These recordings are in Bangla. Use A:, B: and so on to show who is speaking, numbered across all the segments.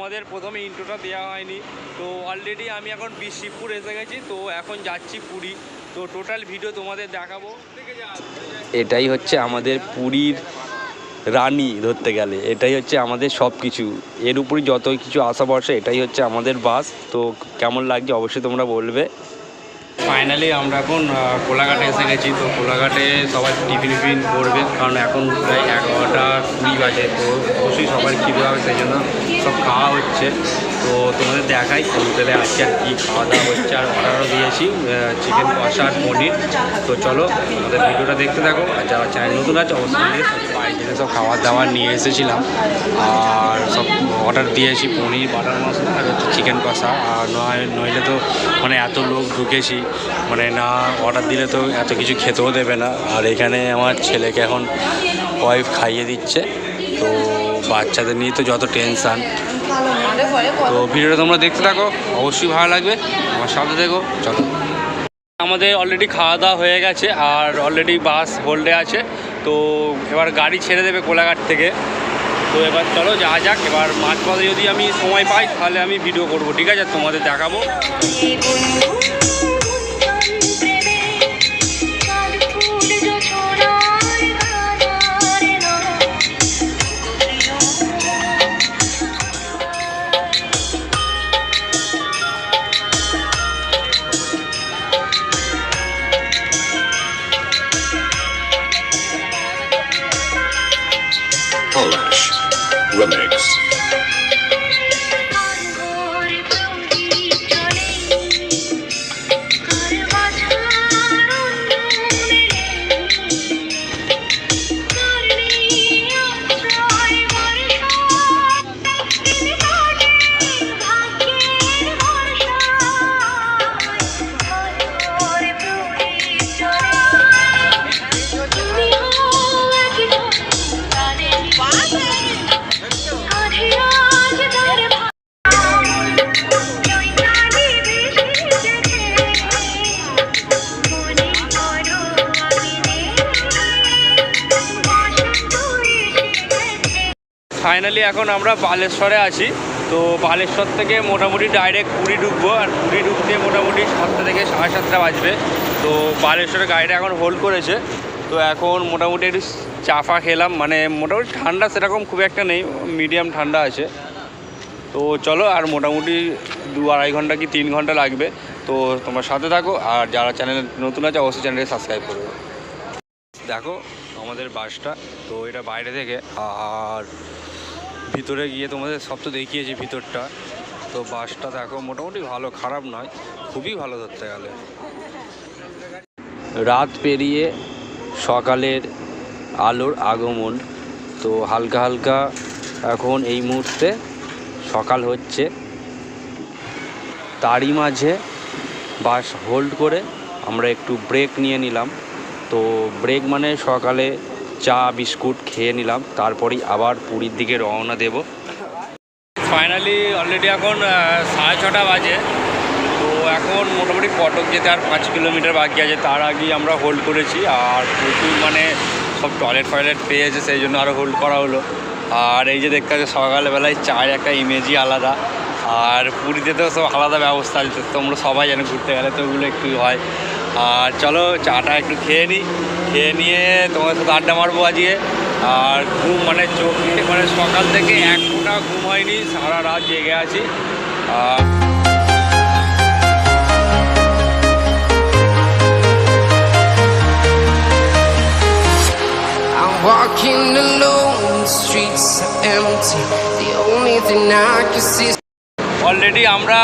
A: তোমাদের প্রথমে ইন্ট্রোটা দেওয়া হয়নি। তো অলরেডি আমি এখন শিবপুর এসে গেছি, তো এখন যাচ্ছি পুরী। তো টোটাল ভিডিও তোমাদের দেখাবো। এটাই হচ্ছে আমাদের পুরীর রানী ধরতে গেলে। এটাই হচ্ছে আমাদের সব কিছু এর উপরই যত কিছু আশা ভরসা, এটাই হচ্ছে আমাদের বাস। তো কেমন লাগছে অবশ্যই তোমরা বলবে। ফাইনালি আমরা এখন কোলাঘাটে এসে গেছি। তো কোলাঘাটে সবাই টিফিন টিফিন করবে, কারণ এখন প্রায় এগারোটা কুড়ি বাজে। তো অবশ্যই সবাই খিদে হবে সেই জন্য সব খাওয়া হচ্ছে। তো তোমাদের দেখাই, হোটেলে আজকে আর কী খাওয়া দাওয়া হচ্ছে আর অর্ডারও দিয়েছি চিকেন কষা আর পনির। তো চলো, আমাদের ভিডিওটা দেখতে থাকো, আর যারা চ্যানেল নতুন আছে, অবশ্যই বাইরে সব খাবার দাবার নিয়ে এসেছিলাম। আর সব অর্ডার দিয়েছি, পনির বাটার মশলা, আর হচ্ছে চিকেন কষা। আর নয় নইলে তো মানে এত লোক ঢুকেছি মানে না অর্ডার দিলে তো এত কিছু খেতেও দেবে না। আর এখানে আমার ছেলেকে এখন ওয়াইফ খাইয়ে দিচ্ছে। তো বাচ্চাদের নিয়ে তো যত টেনশান তো ভিডিওটা তোমরা দেখতে থাকো অবশ্যই ভালো লাগবে। আমার সাথে দেখো চলো। আমাদের অলরেডি খাওয়া দাওয়া হয়ে গেছে আর অলরেডি বাস হোল্ডে আছে। তো এবার গাড়ি ছেড়ে দেবে কোলাঘাট থেকে। তো এবার চলো যা যাক। এবার মাঝপথে যদি আমি সময় পাই তাহলে আমি ভিডিও করব। ঠিক আছে? তোমাদের দেখাবো। ফাইনালি এখন আমরা বালেশ্বরে আছি। তো বালেশ্বর থেকে মোটামুটি ডাইরেক্ট পুরী ঢুকবো। আর পুরী ঢুকতে মোটামুটি সাতটা থেকে সাড়ে সাতটা বাজবে। তো বালেশ্বরে গাড়িটা এখন হোল্ড করেছে। তো এখন মোটামুটি একটু চাফা খেলাম। মানে মোটামুটি ঠান্ডা সেরকম খুব একটা নেই। মিডিয়াম ঠান্ডা আছে। তো চলো, আর মোটামুটি দু আড়াই ঘণ্টা কি তিন ঘণ্টা লাগবে। তো তোমার সাথে থাকো। আর যারা চ্যানেল নতুন আছে, অবশ্যই চ্যানেলকে সাবস্ক্রাইব করবে। দেখো, আমাদের বাসটা। তো এটা বাইরে থেকে। আর ভিতরে গিয়ে তোমাদের সব তো দেখিয়েছি ভিতরটা। তো বাসটা দেখো, মোটামুটি ভালো, খারাপ নয়, খুবই ভালো ধরতে গেলে। রাত পেরিয়ে সকালের আলোর আগমন। তো হালকা হালকা এখন এই মুহূর্তে সকাল হচ্ছে। তারই মাঝে বাস হোল্ড করে আমরা একটু ব্রেক নিয়ে নিলাম। তো ব্রেক মানে সকালে চা, বিস্কুট খেয়ে নিলাম, তারপরেই আবার পুরীর দিকে রওনা দেব। ফাইনালি অলরেডি এখন সাড়ে ছটা বাজে। তো এখন মোটামুটি কটক যেতে আর পাঁচ কিলোমিটার বাকি আছে। তার আগেই আমরা হোল্ড করেছি আর প্রচুর মানে সব টয়লেট ফয়লেট পেয়েছে, সেই জন্য আরও হোল্ড করা হলো। আর এই যে দেখতে পাচ্ছি, সকালবেলায় চায়ের একটা ইমেজই আলাদা। আর পুরীতে তো সব আলাদা ব্যবস্থা আছে তোমরা সবাই জানো ঘুরতে গেলে তো ওগুলো একটু হয়। আর চলো চাটা একটু খেয়ে নিই খেয়ে নিয়ে তোমার সাথে আড্ডা মারবো আজকে আর ঘুম মানে চোখে মানে সকাল থেকে এক ফোঁটা ঘুম হয়নি সারা রাত জেগে আছি আর
B: walking alone, the streets are empty. The only thing I can see
A: already আমরা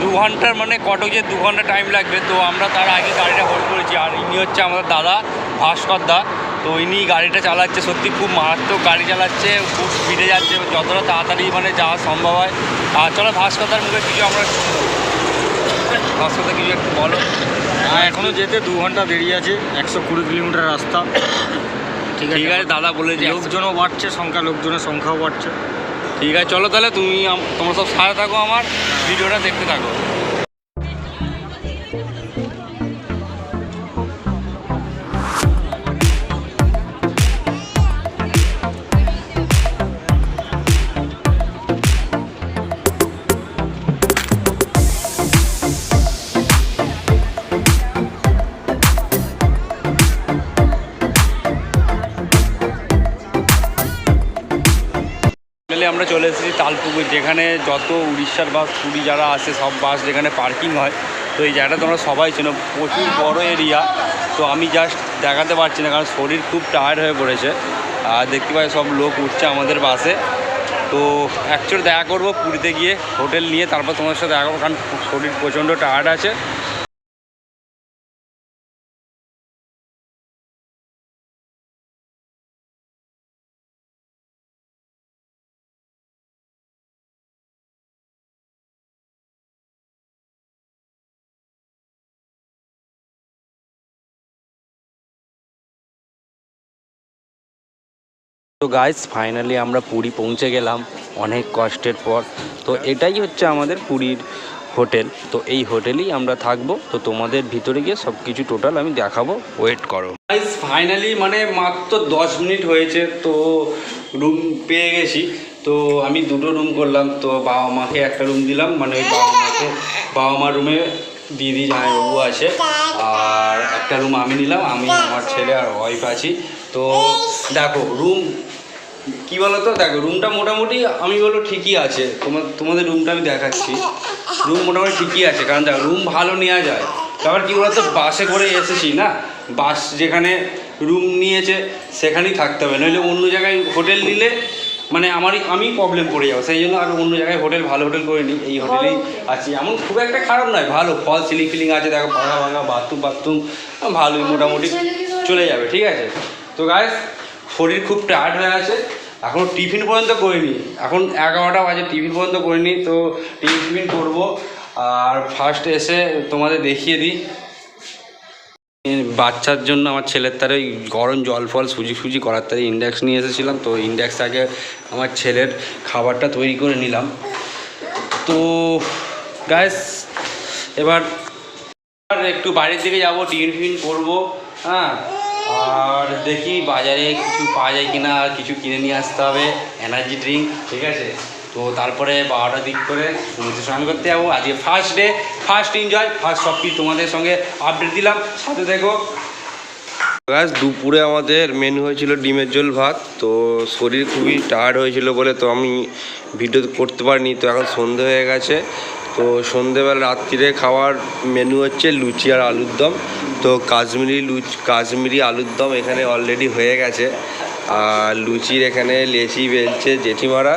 A: দু ঘণ্টার মানে কটক যে দু ঘণ্টা টাইম লাগবে তো আমরা তার আগে গাড়িটা হোল্ড করেছি। আর ইনি হচ্ছে আমাদের দাদা ভাস্কর দা। তো ইনি গাড়িটা চালাচ্ছে সত্যি খুব মারাত্মক গাড়ি চালাচ্ছে খুব স্পিডে যাচ্ছে যতটা তাড়াতাড়ি মানে যাওয়া সম্ভব হয়। আর চলো ভাস্করদার মুখে কিছু আমরা ভাস্করদা কিছু একটু বলো।
C: হ্যাঁ এখনও যেতে দু ঘণ্টা দেরি আছে একশো কুড়ি কিলোমিটার রাস্তা। ঠিক
A: ঠিক আছে দাদা বলে যে
C: লোকজনও বাড়ছে সংখ্যা লোকজনের সংখ্যাও বাড়ছে।
A: ঠিক আছে চলো তাহলে তুমি তোমরা সব সাথে থাকো আমার ভিডিওটা দেখতে থাকো। ফাইনালি আমরা চলে এসেছি তালপুকুর, যেখানে যত উড়িষ্যার বাস, পুরী যারা আসে, সব বাস যেখানে পার্কিং হয়, তো এই জায়গাটা তোমরা সবাই চেনো, প্রচুর বড় এরিয়া তো আমি জাস্ট দেখাতে পারছি না, কারণ শরীর খুব টায়ার্ড হয়ে পড়েছে, আর দেখতে পাই সব লোক উঠছে আমাদের বাসে, তো অ্যাকচুয়ালি দেখা করব পুরীতে গিয়ে, হোটেল নিয়ে, তারপর তোমার সাথে দেখা করব, কারণ শরীর প্রচণ্ড টায়ার্ড আছে তো গাইস ফাইনালি আমরা পুরী পৌঁছে গেলাম অনেক কষ্টের পর। তো এটাই হচ্ছে আমাদের পুরীর হোটেল। তো এই হোটেলেই আমরা থাকব। তো তোমাদের ভিতরে গিয়ে সব কিছু টোটাল আমি দেখাবো। ওয়েট করো। গাইস ফাইনালি মানে মাত্র দশ মিনিট হয়েছে, তো রুম পেয়ে গেছি। তো আমি দুটো রুম করলাম। তো বাবা মাকে একটা রুম দিলাম। মানে ওই বাবা মাকে, বাবা মার রুমে দিদি জামাইবাবু আছে। আর একটা রুম আমি নিলাম। আমি, আমার ছেলে আর ওয়াইফ আছি। তো দেখো রুম কি বলো তো দেখো রুমটা মোটামুটি আমি বলো ঠিকই আছে। তোমার তোমাদের রুমটা আমি দেখাচ্ছি। রুম মোটামুটি ঠিকই আছে কারণ দেখো রুম ভালো নেওয়া যায়। তারপর কি বলতো? বাসে করে এসেছি না? বাস যেখানে রুম নিয়েছে সেখানেই থাকতে হবে। নইলে অন্য জায়গায় হোটেল নিলে মানে আমারই আমি প্রবলেম পড়ে যাব। সেই জন্য আর অন্য জায়গায় হোটেল ভালো হোটেল করে নিই এই হোটেলেই আছি। এমন খুব একটা খারাপ নয় ভালো। ফল সিলিং ফিলিং আছে দেখো ভাঙা ভাঙা বাথরুম বাথরুম ভালোই মোটামুটি চলে যাবে ঠিক আছে? তো গায়ে শরীর খুব টায়ার্ড হয়ে আছে এখনও টিফিন পর্যন্ত করিনি। এখন এগারোটা বাজে টিফিন পর্যন্ত করিনি, তো টিফিন করব। আর ফার্স্ট এসে তোমাদের দেখিয়ে দিই। বাচ্চার জন্য আমার ছেলের তারে ওই গরম জল ফল সুজি সুজি করার তারে ইন্ডেক্স নিয়ে এসেছিলাম। তো ইন্ডাক্স আগে আমার ছেলের খাবারটা তৈরি করে নিলাম। তো গ্যাস এবার একটু বাড়ির দিকে যাব, টিফিন করব হ্যাঁ। আর দেখি বাজারে কিছু পাওয়া যায় কিনা, আর কিছু কিনে নিয়ে আসতে হবে এনার্জি ড্রিঙ্ক ঠিক আছে? তো তারপরে বারোটা দিক করে সমুদ্রে স্নান করতে যাব। আজকে first day first enjoy first সব কিছু তোমাদের সঙ্গে আপডেট দিলাম। সাথে দেখো
D: গাছ দুপুরে আমাদের মেনু হয়েছিল ডিমের ঝোল ভাত, তো শরীর খুবই টায়ার্ড হয়েছিল বলে তো আমি ভিডিও করতে পারিনি, তো এখন সন্ধে হয়ে গেছে। তো সন্ধেবেলা রাত্রিরে খাওয়ার মেনু হচ্ছে লুচি আর আলুর দম। তো কাশ্মীরি লুচ, কাশ্মীরি আলুর দম এখানে অলরেডি হয়ে গেছে। আর লুচির এখানে লেচি বেলছে জেঠিমারা।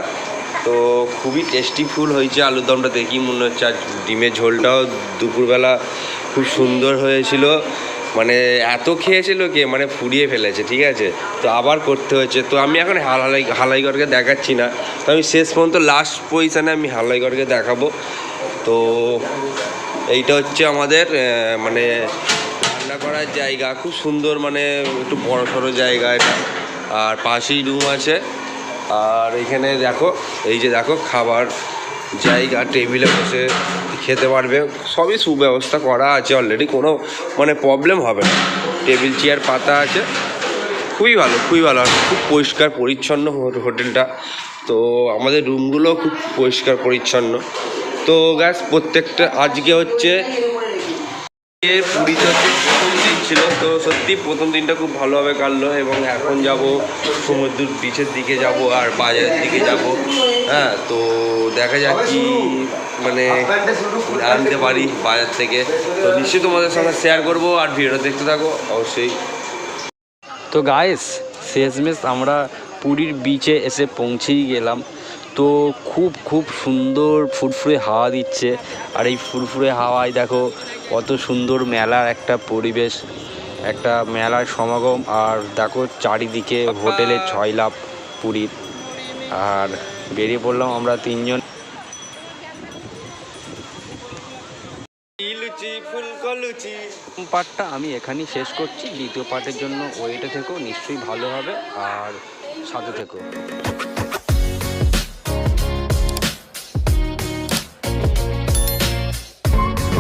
D: তো খুবই টেস্টি ফুল হয়েছে আলুর দমটা। দেখি মনে হচ্ছে আর ডিমের ঝোলটাও দুপুরবেলা খুব সুন্দর হয়েছিল। মানে এত খেয়েছিল কে? মানে ফুরিয়ে ফেলেছে, ঠিক আছে? তো আবার করতে হয়েছে। তো আমি এখন হালাই হালাইগড়কে দেখাচ্ছি না। তো আমি শেষ পর্যন্ত লাস্ট পজিশানে আমি হালাইগড়কে দেখাবো। তো এইটা হচ্ছে আমাদের মানে রান্না করার জায়গা, খুব সুন্দর মানে একটু বড় সড়ো জায়গা এটা। আর পাশেই রুম আছে। আর এখানে দেখো, এই যে দেখো খাবার জায়গা টেবিলে বসে খেতে পারবে। সবই সুব্যবস্থা করা আছে অলরেডি কোনো মানে প্রবলেম হবে না। টেবিল চেয়ার পাতা আছে। খুবই ভালো খুবই ভালো। আর খুব পরিষ্কার, পরিচ্ছন্ন হোটেলটা। তো আমাদের রুমগুলো খুব পরিষ্কার, পরিচ্ছন্ন। তো গ্যাস প্রত্যেকটা, আজকে হচ্ছে ছিল, তো সত্যি প্রথম দিনটা খুব ভালোভাবে কাটলো এবং এখন যাব সমুদ্র বিচের দিকে যাব আর বাজারের দিকে যাব। হ্যাঁ তো দেখা যাক কি মানে আনতে পারি বাজার থেকে। তো নিশ্চয়ই তোমাদের সঙ্গে শেয়ার করব আর ভিডিওটা দেখতে থাকো, অবশ্যই।
A: তো গায়েস শেষমেশ আমরা পুরীর বিচে এসে পৌঁছেই গেলাম। তো খুব খুব সুন্দর ফুরফুরে হাওয়া দিচ্ছে। আর এই ফুরফুরে হাওয়ায় দেখো কত সুন্দর মেলার একটা পরিবেশ একটা মেলার সমাগম। আর দেখো চারিদিকে হোটেলের ছয় লাভ পুরীর। আর বেরিয়ে পড়লাম আমরা তিনজন। লুচি পার্টটা আমি এখানেই শেষ করছি। দ্বিতীয় পার্টের জন্য ওয়েটে থেকো নিশ্চয়ই ভালো হবে। আর সাথে থেকো